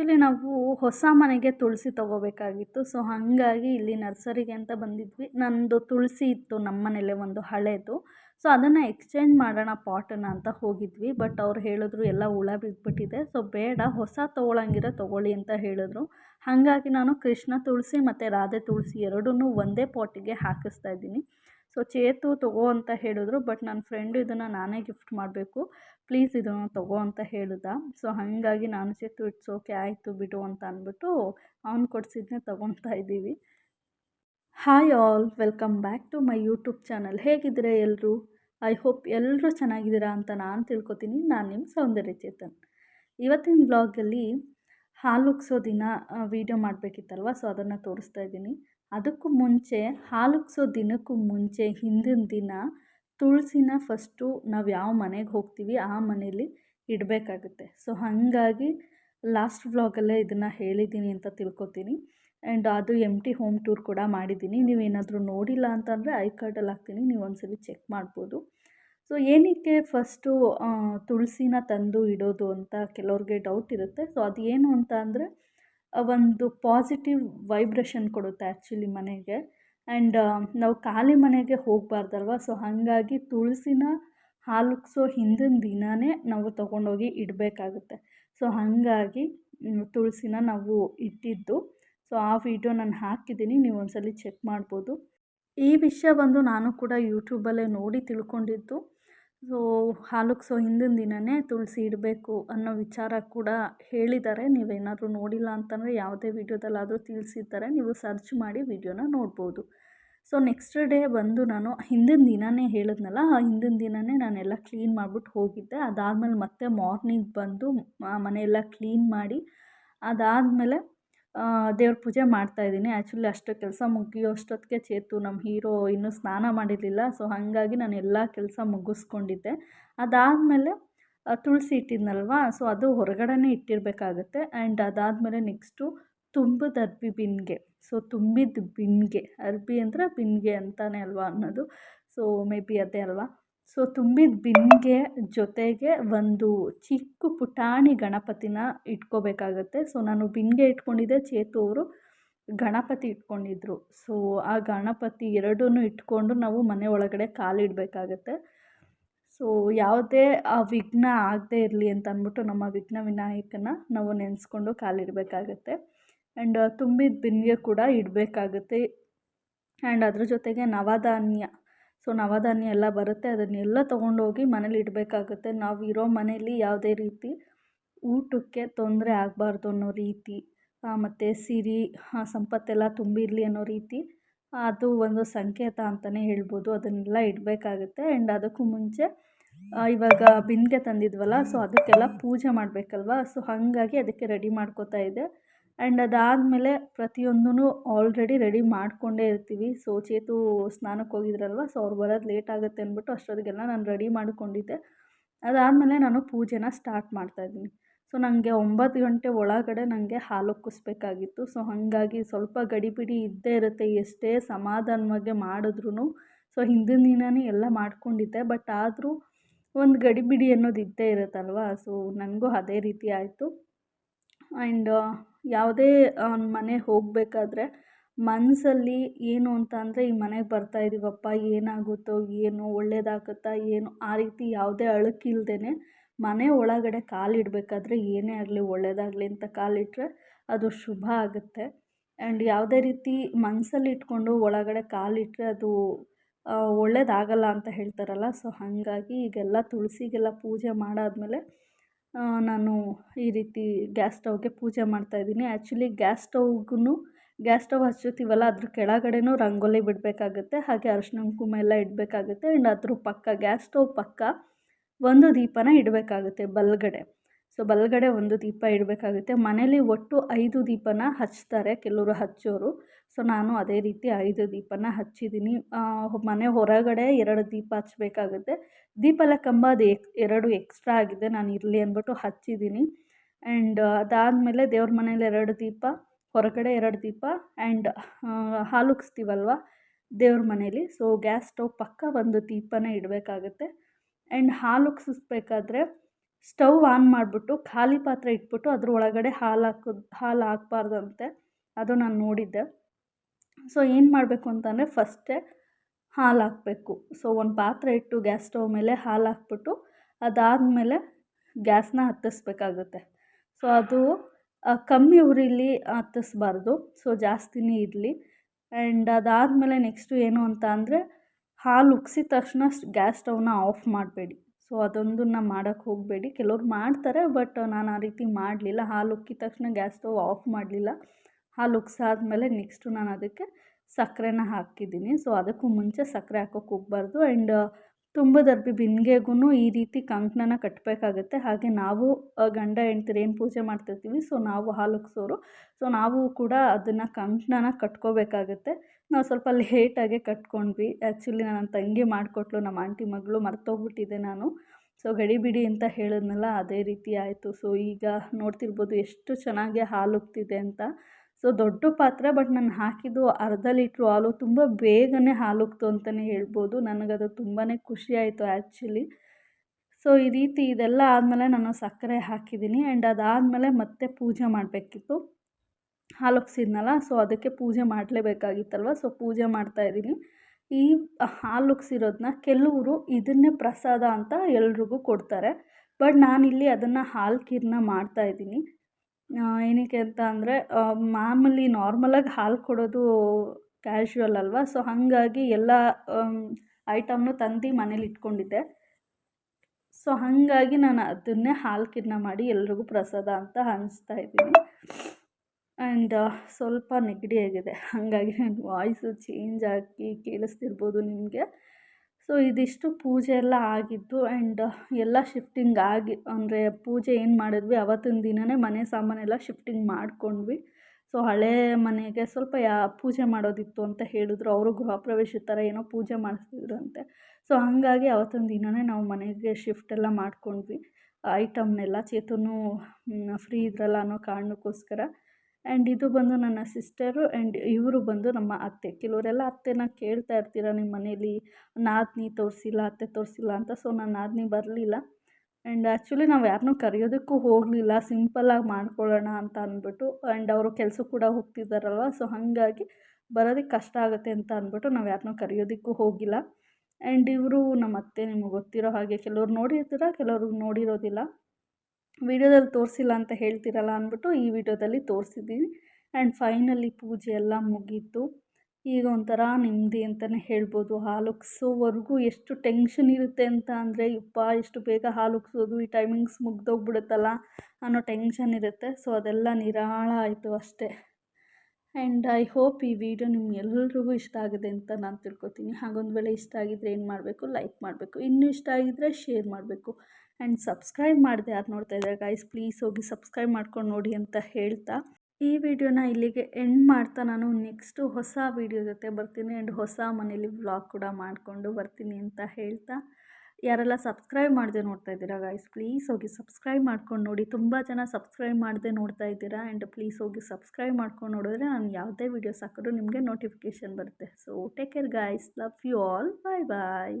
Actually ನಾವು ಹೊಸ ಮನೆಗೆ ತುಳಸಿ ತೊಗೋಬೇಕಾಗಿತ್ತು. ಸೊ ಹಾಗಾಗಿ ಇಲ್ಲಿ ನರ್ಸರಿಗೆ ಅಂತ ಬಂದಿದ್ವಿ. ನಂದು ತುಳಸಿ ಇತ್ತು ನಮ್ಮ ಮನೇಲೆ ಒಂದು ಹಳೇದು. ಸೊ ಅದನ್ನು ಎಕ್ಸ್ಚೇಂಜ್ ಮಾಡೋಣ ಪಾಟನ್ನು ಅಂತ ಹೋಗಿದ್ವಿ. ಬಟ್ ಅವ್ರು ಹೇಳಿದ್ರು ಎಲ್ಲ ಹುಳ ಬಿದ್ದುಬಿಟ್ಟಿದೆ ಸೊ ಬೇಡ, ಹೊಸ ತೊಗೊಳಂಗಿರೋ ತೊಗೊಳ್ಳಿ ಅಂತ ಹೇಳಿದ್ರು. ಹಾಗಾಗಿ ನಾನು ಕೃಷ್ಣ ತುಳಸಿ ಮತ್ತು ರಾಧೆ ತುಳಸಿ ಎರಡನ್ನೂ ಒಂದೇ ಪಾಟಿಗೆ ಹಾಕಿಸ್ತಾ ಇದ್ದೀನಿ. ಸೊ ಚೇತು ತಗೋ ಅಂತ ಹೇಳಿದ್ರು, ಬಟ್ ನನ್ನ ಫ್ರೆಂಡು ಇದನ್ನು ನಾನೇ ಗಿಫ್ಟ್ ಮಾಡಬೇಕು. ಪ್ಲೀಸ್ ಇದನ್ನು ತಗೋ ಅಂತ ಹೇಳಿದ. ಸೊ ಹಾಗಾಗಿ ನಾನು ಚೇತು, ಇಟ್ಸ್ ಓಕೆ, ಆಯಿತು ಬಿಡು ಅಂತ ಅಂದ್ಬಿಟ್ಟು ಅವ್ನು ಕೊಡಿಸಿದ್ನೇ ತೊಗೊತಾ ಇದ್ದೀವಿ. Hi all welcome back to my YouTube channel ಹೇಗಿದ್ದೀರಾ ಎಲ್ಲರೂ ಐ ಹೋಪ್ ಎಲ್ಲರೂ ಚೆನ್ನಾಗಿದ್ದೀರಾ ಅಂತ ನಾನು ತಿಳ್ಕೊತೀನಿ. ನಾನು ನಿಮ್ಮ ಸೌಂದರ್ಯ ಚೇತನ್. ಇವತ್ತಿನ ಬ್ಲಾಗಲ್ಲಿ ಹಾಲುಗ್ಸೋ ದಿನ ವೀಡಿಯೋ ಮಾಡಬೇಕಿತ್ತಲ್ವ? ಸೊ ಅದನ್ನು ತೋರಿಸ್ತಾ ಇದ್ದೀನಿ. ಅದಕ್ಕೂ ಮುಂಚೆ ಹಾಲುಕ್ಸೋ ದಿನಕ್ಕೂ ಮುಂಚೆ, ಹಿಂದಿನ ದಿನ ತುಳಸಿನ ಫಸ್ಟು ನಾವು ಯಾವ ಮನೆಗೆ ಹೋಗ್ತೀವಿ, ಆ ಮನೇಲಿ ಇಡಬೇಕಾಗುತ್ತೆ. ಸೊ ಹಾಗಾಗಿ ಲಾಸ್ಟ್ ವ್ಲಾಗಲ್ಲೇ ಇದನ್ನು ಹೇಳಿದ್ದೀನಿ ಅಂತ ತಿಳ್ಕೊತೀನಿ. ಆ್ಯಂಡ್ ಅದು ಎಂ ಟಿ ಹೋಮ್ ಟೂರ್ ಕೂಡ ಮಾಡಿದ್ದೀನಿ ನೀವೇನಾದರೂ ನೋಡಿಲ್ಲ ಅಂತಂದರೆ ಐ ಕಾರ್ಡಲ್ಲಿ ಹಾಕ್ತೀನಿ. ನೀವು ಒಂದ್ಸಲಿ ಚೆಕ್ ಮಾಡ್ಬೋದು. ಸೊ ಏನಕ್ಕೆ ಫಸ್ಟು ತುಳಸಿನ ತಂದು ಇಡೋದು ಅಂತ ಕೆಲವ್ರಿಗೆ ಡೌಟ್ ಇರುತ್ತೆ. ಸೊ ಅದು ಏನು ಅಂತ ಅಂದರೆ ಒಂದು ಪಾಸಿಟಿವ್ ವೈಬ್ರೇಷನ್ ಕೊಡುತ್ತೆ ಆ್ಯಕ್ಚುಲಿ ಮನೆಗೆ. ಆ್ಯಂಡ್ ನಾವು ಖಾಲಿ ಮನೆಗೆ ಹೋಗಬಾರ್ದಲ್ವ? ಸೊ ಹಾಗಾಗಿ ತುಳಸಿನ ಹಾಲುಕ್ಸೋ ಹಿಂದಿನ ದಿನವೇ ನಾವು ತೊಗೊಂಡೋಗಿ ಇಡಬೇಕಾಗುತ್ತೆ. ಸೊ ಹಾಗಾಗಿ ತುಳಸಿನ ನಾವು ಇಟ್ಟಿದ್ದು. ಸೊ ಆ ವಿಡಿಯೋ ನಾನು ಹಾಕಿದ್ದೀನಿ, ನೀವು ಒಂದ್ಸಲಿ ಚೆಕ್ ಮಾಡ್ಬೋದು. ಈ ವಿಷಯ ಬಂದು ನಾನು ಕೂಡ ಯೂಟ್ಯೂಬಲ್ಲೇ ನೋಡಿ ತಿಳ್ಕೊಂಡಿದ್ದು. ಸೊ ಹಾಲುಗ್ಸೋ ಹಿಂದಿನ ದಿನವೇ ತುಳಸಿ ಇಡಬೇಕು ಅನ್ನೋ ವಿಚಾರ ಕೂಡ ಹೇಳಿದ್ದಾರೆ. ನೀವೇನಾದರೂ ನೋಡಿಲ್ಲ ಅಂತಂದರೆ ಯಾವುದೇ ವಿಡಿಯೋದಲ್ಲಾದರೂ ತಿಳಿಸಿದ್ದಾರೆ ನೀವು ಸರ್ಚ್ ಮಾಡಿ ವಿಡಿಯೋನ ನೋಡ್ಬೋದು. ಸೊ ನೆಕ್ಸ್ಟ್ ಡೇ ಬಂದು ನಾನು ಹಿಂದಿನ ದಿನವೇ ಹೇಳಿದ್ನಲ್ಲ, ಆ ಹಿಂದಿನ ದಿನವೇ ನಾನೆಲ್ಲ ಕ್ಲೀನ್ ಮಾಡಿಬಿಟ್ಟು ಹೋಗಿದ್ದೆ. ಅದಾದಮೇಲೆ ಮತ್ತೆ ಮಾರ್ನಿಂಗ್ ಬಂದು ಮನೆಯೆಲ್ಲ ಕ್ಲೀನ್ ಮಾಡಿ ಅದಾದಮೇಲೆ ದೇವ್ರ ಪೂಜೆ ಮಾಡ್ತಾಯಿದ್ದೀನಿ ಆ್ಯಕ್ಚುಲಿ ಅಷ್ಟು ಕೆಲಸ ಮುಗಿಯೋ ಅಷ್ಟೊತ್ತಿಗೆ ಚೇತು ನಮ್ಮ ಹೀರೋ ಇನ್ನೂ ಸ್ನಾನ ಮಾಡಿರಲಿಲ್ಲ. ಸೊ ಹಾಗಾಗಿ ನಾನು ಎಲ್ಲ ಕೆಲಸ ಮುಗಿಸ್ಕೊಂಡಿದ್ದೆ. ಅದಾದಮೇಲೆ ತುಳಸಿ ಇಟ್ಟಿದ್ನಲ್ವಾ? ಸೊ ಅದು ಹೊರಗಡೆನೇ ಇಟ್ಟಿರಬೇಕಾಗತ್ತೆ. ಆ್ಯಂಡ್ ಅದಾದಮೇಲೆ ನೆಕ್ಸ್ಟು ತುಂಬಿದ ಅರ್ಬಿ ಬಿನ್ಗೆ. ಸೊ ತುಂಬಿದ ಬಿನ್ಗೆ. ಅರ್ಬಿ ಅಂದರೆ ಬಿನ್ಗೆ ಅಂತಾನೆ ಅಲ್ವಾ ಅನ್ನೋದು. ಸೊ ಮೇ ಬಿ ಅದೇ ಅಲ್ವಾ? ಸೊ ತುಂಬಿದ ಬಿಂದಿಗೆ ಜೊತೆಗೆ ಒಂದು ಚಿಕ್ಕ ಪುಟಾಣಿ ಗಣಪತಿನ ಇಟ್ಕೋಬೇಕಾಗತ್ತೆ. ಸೊ ನಾನು ಬಿಂದಿಗೆ ಇಟ್ಕೊಂಡಿದ್ದೆ, ಚೇತು ಅವರು ಗಣಪತಿ ಇಟ್ಕೊಂಡಿದ್ರು. ಸೊ ಆ ಗಣಪತಿ ಎರಡೂ ಇಟ್ಕೊಂಡು ನಾವು ಮನೆ ಒಳಗಡೆ ಕಾಲಿಡಬೇಕಾಗತ್ತೆ. ಸೊ ಯಾವುದೇ ಆ ವಿಘ್ನ ಆಗದೇ ಇರಲಿ ಅಂತ ಅಂದ್ಬಿಟ್ಟು ನಮ್ಮ ವಿಘ್ನ ವಿನಾಯಕನ ನಾವು ನೆನೆಸ್ಕೊಂಡು ಕಾಲಿಡಬೇಕಾಗತ್ತೆ. ಆ್ಯಂಡ್ ತುಂಬಿದ ಬಿಂದಿಗೆ ಕೂಡ ಇಡಬೇಕಾಗುತ್ತೆ. ಆ್ಯಂಡ್ ಅದ್ರ ಜೊತೆಗೆ ನವಧಾನ್ಯ ಸೊ ನವಧಾನ್ಯ ಎಲ್ಲ ಬರುತ್ತೆ, ಅದನ್ನೆಲ್ಲ ತೊಗೊಂಡೋಗಿ ಮನೇಲಿ ಇಡಬೇಕಾಗುತ್ತೆ. ನಾವು ಇರೋ ಮನೆಯಲ್ಲಿ ಯಾವುದೇ ರೀತಿ ಊಟಕ್ಕೆ ತೊಂದರೆ ಆಗಬಾರ್ದು ಅನ್ನೋ ರೀತಿ ಮತ್ತು ಸಿರಿ ಸಂಪತ್ತೆಲ್ಲ ತುಂಬಿರಲಿ ಅನ್ನೋ ರೀತಿ, ಅದು ಒಂದು ಸಂಕೇತ ಅಂತಲೇ ಹೇಳ್ಬೋದು. ಅದನ್ನೆಲ್ಲ ಇಡಬೇಕಾಗುತ್ತೆ. ಆ್ಯಂಡ್ ಅದಕ್ಕೂ ಮುಂಚೆ ಇವಾಗ ಬಿಂದಿಗೆ ತಂದಿದ್ವಲ್ಲ, ಸೊ ಅದಕ್ಕೆಲ್ಲ ಪೂಜೆ ಮಾಡಬೇಕಲ್ವಾ? ಸೊ ಹಾಗಾಗಿ ಅದಕ್ಕೆ ರೆಡಿ ಮಾಡ್ಕೋತಾ ಇದ್ದೆ. ಆ್ಯಂಡ್ ಅದಾದಮೇಲೆ ಪ್ರತಿಯೊಂದೂ ಆಲ್ರೆಡಿ ರೆಡಿ ಮಾಡಿಕೊಂಡೇ ಇರ್ತೀವಿ. ಸೊ ಚೇತು ಸ್ನಾನಕ್ಕೆ ಹೋಗಿದ್ರಲ್ವ? ಸೊ ಅವ್ರು ಬರೋದು ಲೇಟ್ ಆಗುತ್ತೆ ಅಂದ್ಬಿಟ್ಟು ಅಷ್ಟೊತ್ತಿಗೆಲ್ಲ ನಾನು ರೆಡಿ ಮಾಡಿಕೊಂಡಿದ್ದೆ. ಅದಾದಮೇಲೆ ನಾನು ಪೂಜೆನ ಸ್ಟಾರ್ಟ್ ಮಾಡ್ತಾಯಿದ್ದೀನಿ ಸೊ ನನಗೆ ಒಂಬತ್ತು ಗಂಟೆ ಒಳಗಡೆ ನನಗೆ ಹಾಲು ಉಕ್ಕಿಸ್ಬೇಕಾಗಿತ್ತು ಸೊ ಹಾಗಾಗಿ ಸ್ವಲ್ಪ ಗಡಿಬಿಡಿ ಇದ್ದೇ ಇರುತ್ತೆ. ಎಷ್ಟೇ ಸಮಾಧಾನವಾಗಿ ಮಾಡಿದ್ರೂ ಸೊ ಹಿಂದಿನ ದಿನವೇ ಎಲ್ಲ ಮಾಡ್ಕೊಂಡಿದ್ದೆ. ಬಟ್ ಆದರೂ ಒಂದು ಗಡಿಬಿಡಿ ಅನ್ನೋದು ಇದ್ದೇ ಇರುತ್ತಲ್ವ? ಸೊ ನನಗೂ ಅದೇ ರೀತಿ ಆಯಿತು. ಆ್ಯಂಡ್ ಯಾವುದೇ ಮನೆ ಹೋಗಬೇಕಾದ್ರೆ ಮನಸ್ಸಲ್ಲಿ ಏನು ಅಂತ ಅಂದರೆ ಈ ಮನೆಗೆ ಬರ್ತಾ ಇದ್ದೀವಪ್ಪ ಏನಾಗುತ್ತೋ, ಏನು ಒಳ್ಳೇದಾಗುತ್ತಾ, ಏನು, ಆ ರೀತಿ ಯಾವುದೇ ಅಳುಕಿಲ್ದೇ ಮನೆ ಒಳಗಡೆ ಕಾಲಿಡಬೇಕಾದ್ರೆ ಏನೇ ಆಗಲಿ, ಒಳ್ಳೇದಾಗಲಿ ಅಂತ ಕಾಲಿಟ್ಟರೆ ಅದು ಶುಭ ಆಗುತ್ತೆ. ಆ್ಯಂಡ್ ಯಾವುದೇ ರೀತಿ ಮನಸ್ಸಲ್ಲಿ ಇಟ್ಕೊಂಡು ಒಳಗಡೆ ಕಾಲಿಟ್ಟರೆ ಅದು ಒಳ್ಳೇದಾಗಲ್ಲ ಅಂತ ಹೇಳ್ತಾರಲ್ಲ, ಸೊ ಹಾಗಾಗಿ ಈಗೆಲ್ಲ ತುಳಸಿಗೆಲ್ಲ ಪೂಜೆ ಮಾಡಾದಮೇಲೆ ನಾನು ಈ ರೀತಿ ಗ್ಯಾಸ್ ಸ್ಟವ್ಗೆ ಪೂಜೆ ಮಾಡ್ತಾಯಿದ್ದೀನಿ ಆ್ಯಕ್ಚುಲಿ ಗ್ಯಾಸ್ ಸ್ಟವ್ಗೂ ಗ್ಯಾಸ್ ಸ್ಟವ್ ಹಚ್ಚುತ್ತೀವಲ್ಲ ಅದ್ರ ಕೆಳಗಡೆನೂ ರಂಗೋಲಿ ಬಿಡಬೇಕಾಗುತ್ತೆ, ಹಾಗೆ ಅರಶಿನ ಕುಂಕುಮ ಎಲ್ಲ ಇಡಬೇಕಾಗುತ್ತೆ ಆ್ಯಂಡ್ ಅದ್ರ ಪಕ್ಕ, ಗ್ಯಾಸ್ ಸ್ಟವ್ ಪಕ್ಕ ಒಂದು ದೀಪನ ಇಡಬೇಕಾಗುತ್ತೆ ಬಲಗಡೆ. ಸೊ, ಬಲಗಡೆ ಒಂದು ದೀಪ ಇಡಬೇಕಾಗುತ್ತೆ. ಮನೇಲಿ ಒಟ್ಟು ಐದು ದೀಪನ ಹಚ್ತಾರೆ ಕೆಲವರು ಹಚ್ಚೋರು. ಸೊ, ನಾನು ಅದೇ ರೀತಿ ಐದು ದೀಪನ ಹಚ್ಚಿದ್ದೀನಿ. ಮನೆ ಹೊರಗಡೆ ಎರಡು ದೀಪ ಹಚ್ಚಬೇಕಾಗುತ್ತೆ ದೀಪಲ ಕಂಬ ಅದು ಎಕ್, ಎರಡು ಎಕ್ಸ್ಟ್ರಾ ಆಗಿದೆ. ನಾನು ಇರಲಿ ಅಂದ್ಬಿಟ್ಟು ಹಚ್ಚಿದ್ದೀನಿ. ಆ್ಯಂಡ್ ಅದಾದಮೇಲೆ ದೇವ್ರ ಮನೇಲಿ ಎರಡು ದೀಪ, ಹೊರಗಡೆ ಎರಡು ದೀಪ ಆ್ಯಂಡ್ ಹಾಲು ಉಗ್ಸ್ತೀವಲ್ವ ದೇವ್ರ ಮನೇಲಿ. ಸೊ, ಗ್ಯಾಸ್ ಸ್ಟವ್ ಪಕ್ಕ ಒಂದು ದೀಪನ ಇಡಬೇಕಾಗುತ್ತೆ. ಆ್ಯಂಡ್ ಹಾಲು ಸ್ಟೌವ್ ಸ್ಟವ್ ಆನ್ ಮಾಡಿಬಿಟ್ಟು ಖಾಲಿ ಪಾತ್ರೆ ಇಟ್ಬಿಟ್ಟು ಅದ್ರ ಒಳಗಡೆ ಹಾಲು ಹಾಕೋದು, ಹಾಲು ಹಾಕ್ಬಾರ್ದಂತೆ. ಅದು ನಾನು ನೋಡಿದ್ದೆ. ಸೊ ಏನು ಮಾಡಬೇಕು ಅಂತಂದರೆ ಫಸ್ಟೇ ಹಾಲು ಹಾಕಬೇಕು ಸೊ ಒಂದು ಪಾತ್ರೆ ಇಟ್ಟು ಗ್ಯಾಸ್ ಸ್ಟವ್ ಮೇಲೆ ಹಾಲು ಹಾಕ್ಬಿಟ್ಟು ಅದಾದಮೇಲೆ ಗ್ಯಾಸ್ನ ಹತ್ತಿಸ್ಬೇಕಾಗುತ್ತೆ. ಸೊ ಅದು ಕಮ್ಮಿ ಉರಿಲಿ ಹತ್ತಿಸ್ಬಾರ್ದು. ಸೊ ಜಾಸ್ತಿನೇ ಇರಲಿ. ಆ್ಯಂಡ್ ಅದಾದಮೇಲೆ ನೆಕ್ಸ್ಟು ಏನು ಅಂತ ಅಂದರೆ ಹಾಲು ಉಗ್ಸಿದ ತಕ್ಷಣ ಗ್ಯಾಸ್ ಸ್ಟವ್ನ ಆಫ್ ಮಾಡಬೇಡಿ. ಸೊ ಅದೊಂದನ್ನು ಮಾಡೋಕ್ಕೆ ಹೋಗಬೇಡಿ. ಕೆಲವ್ರು ಮಾಡ್ತಾರೆ, ಬಟ್ ನಾನು ಆ ರೀತಿ ಮಾಡಲಿಲ್ಲ. ಹಾಲು ಉಕ್ಕಿದ ತಕ್ಷಣ ಗ್ಯಾಸ್ ಸ್ಟವ್ ಆಫ್ ಮಾಡಲಿಲ್ಲ. ಹಾಲು ಆದಮೇಲೆ ನೆಕ್ಸ್ಟು ನಾನು ಅದಕ್ಕೆ ಸಕ್ಕರೆನ ಹಾಕಿದ್ದೀನಿ. ಸೊ ಅದಕ್ಕೂ ಮುಂಚೆ ಸಕ್ಕರೆ ಹಾಕೋಕೆ ಹೋಗ್ಬಾರ್ದು. ಆ್ಯಂಡ್ ತುಂಬದರ್ಬಿ ಬಿಂದಿಗೆಗೂ ಈ ರೀತಿ ಕಂಕಣನ ಕಟ್ಟಬೇಕಾಗತ್ತೆ ಹಾಗೆ ನಾವು ಗಂಡ, ಹೆಂಡ್ತಿರು ಏನು ಪೂಜೆ ಮಾಡ್ತಿರ್ತೀವಿ ಸೊ ನಾವು ಹಾಲುಕ್ಸೋರು ಸೊ ನಾವು ಕೂಡ ಅದನ್ನು ಕಂಕಣನ ಕಟ್ಕೋಬೇಕಾಗತ್ತೆ. ನಾವು ಸ್ವಲ್ಪ ಲೇಟಾಗೆ ಕಟ್ಕೊಂಡ್ವಿ. ಆ್ಯಕ್ಚುಲಿ ನನ್ನ ತಂಗಿ ಮಾಡಿಕೊಟ್ಲು ನಮ್ಮ ಆಂಟಿ ಮಗಳು ಮರ್ತೋಗ್ಬಿಟ್ಟಿದ್ದೆ ನಾನು. ಸೊ ಗಡಿಬಿಡಿ ಅಂತ ಹೇಳಿದ್ನಲ್ಲ, ಅದೇ ರೀತಿ ಆಯಿತು. ಸೊ ಈಗ ನೋಡ್ತಿರ್ಬೋದು ಎಷ್ಟು ಚೆನ್ನಾಗಿ ಹಾಲುಕ್ತಿದೆ ಅಂತ. ಸೊ ದೊಡ್ಡ ಪಾತ್ರೆ, ಬಟ್ ನಾನು ಹಾಕಿದ್ದು ಅರ್ಧ ಲೀಟ್ರ್ ಹಾಲು ತುಂಬ ಬೇಗನೆ ಹಾಲುಕ್ತು ಅಂತಲೇ ಹೇಳ್ಬೋದು. ನನಗದು ತುಂಬಾ ಖುಷಿ ಆಯಿತು ಆ್ಯಕ್ಚುಲಿ ಸೊ ಈ ರೀತಿ ಇದೆಲ್ಲ ಆದಮೇಲೆ ನಾನು ಸಕ್ಕರೆ ಹಾಕಿದ್ದೀನಿ. ಆ್ಯಂಡ್ ಅದಾದಮೇಲೆ ಮತ್ತೆ ಪೂಜೆ ಮಾಡಬೇಕಿತ್ತು. ಹಾಲುಕ್ಸಿದ್ನಲ್ಲ ಸೊ ಅದಕ್ಕೆ ಪೂಜೆ ಮಾಡಲೇಬೇಕಾಗಿತ್ತಲ್ವ? ಸೊ ಪೂಜೆ ಮಾಡ್ತಾಯಿದ್ದೀನಿ ಈ ಹಾಲುಕ್ಸಿರೋದನ್ನ ಕೆಲವರು ಇದನ್ನೇ ಪ್ರಸಾದ ಅಂತ ಎಲ್ರಿಗೂ ಕೊಡ್ತಾರೆ. ಬಟ್ ನಾನಿಲ್ಲಿ ಅದನ್ನು ಹಾಲು ಖೀರನ್ನ ಮಾಡ್ತಾಯಿದ್ದೀನಿ ಏನಕ್ಕೆ ಅಂತ ಅಂದರೆ ಮಾಮೂಲಿ ನಾರ್ಮಲಾಗಿ ಹಾಲು ಕೊಡೋದು ಕ್ಯಾಶುವಲ್ ಅಲ್ವಾ? ಸೊ ಹಾಗಾಗಿ ಎಲ್ಲ ಐಟಮ್ನು ತಂದು ಮನೇಲಿ ಇಟ್ಕೊಂಡಿದ್ದೆ. ಸೊ ಹಾಗಾಗಿ ನಾನು ಅದನ್ನೇ ಹಾಲು ಕಿನ್ನ ಮಾಡಿ ಎಲ್ರಿಗೂ ಪ್ರಸಾದ ಅಂತ ಹಂಚ್ತಾ ಇದ್ದೀನಿ. ಆ್ಯಂಡ್ ಸ್ವಲ್ಪ ನೆಗಡಿ ಆಗಿದೆ. ಹಾಗಾಗಿ ನನ್ನ ವಾಯ್ಸು ಚೇಂಜ್ ಆಗಿ ಕೇಳಿಸ್ತಿರ್ಬೋದು ನಿಮಗೆ. ಸೊ ಇದಿಷ್ಟು ಪೂಜೆ ಎಲ್ಲ ಆಗಿದ್ದು ಆ್ಯಂಡ್ ಎಲ್ಲ ಶಿಫ್ಟಿಂಗ್ ಆಗಿ, ಅಂದರೆ ಪೂಜೆ ಏನು ಮಾಡಿದ್ವಿ, ಅವತ್ತಿನ ದಿನವೇ ಮನೆ ಸಾಮಾನೆಲ್ಲ ಶಿಫ್ಟಿಂಗ್ ಮಾಡಿಕೊಂಡ್ವಿ. ಸೊ ಹಳೇ ಮನೆಗೆ ಸ್ವಲ್ಪ ಯಾ, ಪೂಜೆ ಮಾಡೋದಿತ್ತು ಅಂತ ಹೇಳಿದ್ರು. ಅವರು ಗೃಹ ಪ್ರವೇಶದ ಥರ ಏನೋ ಪೂಜೆ ಮಾಡಿಸ್ತಿದ್ರಂತೆ ಸೊ ಹಾಗಾಗಿ ಅವತ್ತೊಂದು ದಿನವೇ ನಾವು ಮನೆಗೆ ಶಿಫ್ಟ್ ಎಲ್ಲ ಮಾಡ್ಕೊಂಡ್ವಿ. ಐಟಮ್ನೆಲ್ಲ ಚೇತನು ಫ್ರೀ ಇದ್ರಲ್ಲ ಅನ್ನೋ ಕಾರಣಕ್ಕೋಸ್ಕರ. ಆ್ಯಂಡ್ ಇದು ಬಂದು ನನ್ನ ಸಿಸ್ಟರು ಆ್ಯಂಡ್ ಇವರು ಬಂದು ನಮ್ಮ ಅತ್ತೆ. ಕೆಲವರೆಲ್ಲ ಅತ್ತೆನ ಕೇಳ್ತಾ ಇರ್ತೀರ ನಿಮ್ಮ ಮನೇಲಿ, ನಾದಿನಿ ತೋರಿಸಿಲ್ಲ, ಅತ್ತೆ ತೋರಿಸಿಲ್ಲ ಅಂತ. ಸೊ ನನ್ನ ನಾದಿನಿ ಬರಲಿಲ್ಲ. ಆ್ಯಂಡ್ ಆ್ಯಕ್ಚುಲಿ ನಾವು ಯಾರನ್ನೂ ಕರೆಯೋದಕ್ಕೂ ಹೋಗಲಿಲ್ಲ. ಸಿಂಪಲ್ಲಾಗಿ ಮಾಡ್ಕೊಳ್ಳೋಣ ಅಂತ ಅಂದ್ಬಿಟ್ಟು. ಆ್ಯಂಡ್ ಅವರು ಕೆಲ್ಸಕ್ಕೆ ಕೂಡ ಹೋಗ್ತಿದ್ದಾರಲ್ವ ಸೊ ಹಾಗಾಗಿ ಬರೋದಕ್ಕೆ ಕಷ್ಟ ಆಗುತ್ತೆ ಅಂತ ಅಂದ್ಬಿಟ್ಟು ನಾವು ಯಾರನ್ನೂ ಕರೆಯೋದಕ್ಕೂ ಹೋಗಿಲ್ಲ. ಆ್ಯಂಡ್ ಇವರು ನಮ್ಮ ಅತ್ತೆ ನಿಮಗೆ ಗೊತ್ತಿರೋ ಹಾಗೆ ಕೆಲವ್ರು ನೋಡಿರ್ತೀರ ಕೆಲವ್ರಿಗೆ ನೋಡಿರೋದಿಲ್ಲ. ವೀಡಿಯೋದಲ್ಲಿ ತೋರಿಸಿಲ್ಲ ಅಂತ ಹೇಳ್ತೀರಲ್ಲ ಅಂದ್ಬಿಟ್ಟು ಈ ವಿಡಿಯೋದಲ್ಲಿ ತೋರಿಸಿದ್ದೀನಿ. ಆ್ಯಂಡ್ ಫೈನಲಿ ಪೂಜೆ ಎಲ್ಲ ಮುಗೀತು. ಈಗ ಒಂಥರ ನೆಮ್ಮದಿ ಅಂತಲೇ ಹೇಳ್ಬೋದು. ಹಾಲುಕ್ಸೋವರೆಗೂ ಎಷ್ಟು ಟೆನ್ಷನ್ ಇರುತ್ತೆ ಅಂತ ಅಂದರೆ, ಯಪ್ಪ ಎಷ್ಟು ಬೇಗ ಹಾಲುಕ್ಸೋದು ಈ ಟೈಮಿಂಗ್ಸ್ ಮುಗ್ದೋಗ್ಬಿಡುತ್ತಲ್ಲ ಅನ್ನೋ ಟೆನ್ಷನ್ ಇರುತ್ತೆ. ಸೊ ಅದೆಲ್ಲ ನಿರಾಳ ಆಯಿತು ಅಷ್ಟೇ. ಆ್ಯಂಡ್ ಐ ಹೋಪ್ ಈ ವಿಡಿಯೋ ನಿಮ್ಗೆಲ್ರಿಗೂ ಇಷ್ಟ ಆಗಿದೆ ಅಂತ ನಾನು ತಿಳ್ಕೊತೀನಿ. ಹಾಗೊಂದು ವೇಳೆ ಇಷ್ಟ ಆಗಿದ್ದರೆ ಏನು ಮಾಡಬೇಕು? ಲೈಕ್ ಮಾಡಬೇಕು. ಇನ್ನೂ ಇಷ್ಟ ಆಗಿದ್ದರೆ ಶೇರ್ ಮಾಡಬೇಕು. ಆ್ಯಂಡ್ ಸಬ್ಸ್ಕ್ರೈಬ್ ಮಾಡಿದೆ ಯಾರು ನೋಡ್ತಾ ಇದ್ದಾರೆ ಗಾಯಸ್ ಪ್ಲೀಸ್ ಹೋಗಿ ಸಬ್ಸ್ಕ್ರೈಬ್ ಮಾಡ್ಕೊಂಡು ನೋಡಿ ಅಂತ ಹೇಳ್ತಾ. ಈ ವಿಡಿಯೋನ ಇಲ್ಲಿಗೆ ಎಂಡ್ ಮಾಡ್ತಾ. ನಾನು ನೆಕ್ಸ್ಟು ಹೊಸ ವಿಡಿಯೋ ಜೊತೆ ಬರ್ತೀನಿ. ಆ್ಯಂಡ್ ಹೊಸ ಮನೇಲಿ ವ್ಲಾಗ್ ಕೂಡ ಮಾಡಿಕೊಂಡು ಬರ್ತೀನಿ ಅಂತ ಹೇಳ್ತಾ. ಯಾರೆಲ್ಲ ಸಬ್ಸ್ಕ್ರೈಬ್ ಮಾಡದೆ ನೋಡ್ತಾ ಇದ್ದೀರಾ ಗೈಸ್ ಪ್ಲೀಸ್ ಹೋಗಿ ಸಬ್ಸ್ಕ್ರೈಬ್ ಮಾಡ್ಕೊಂಡು ನೋಡಿ. ತುಂಬ ಜನ ಸಬ್ಸ್ಕ್ರೈಬ್ ಮಾಡದೆ ನೋಡ್ತಾ ಇದ್ದೀರಾ ಆ್ಯಂಡ್ ಪ್ಲೀಸ್ ಹೋಗಿ ಸಬ್ಸ್ಕ್ರೈಬ್ ಮಾಡ್ಕೊಂಡು ನೋಡಿದ್ರೆ ನಾನು ಯಾವುದೇ ವೀಡಿಯೋಸ್ ಹಾಕಿದ್ರು ನಿಮಗೆ ನೋಟಿಫಿಕೇಷನ್ ಬರುತ್ತೆ. So take care guys love you all bye bye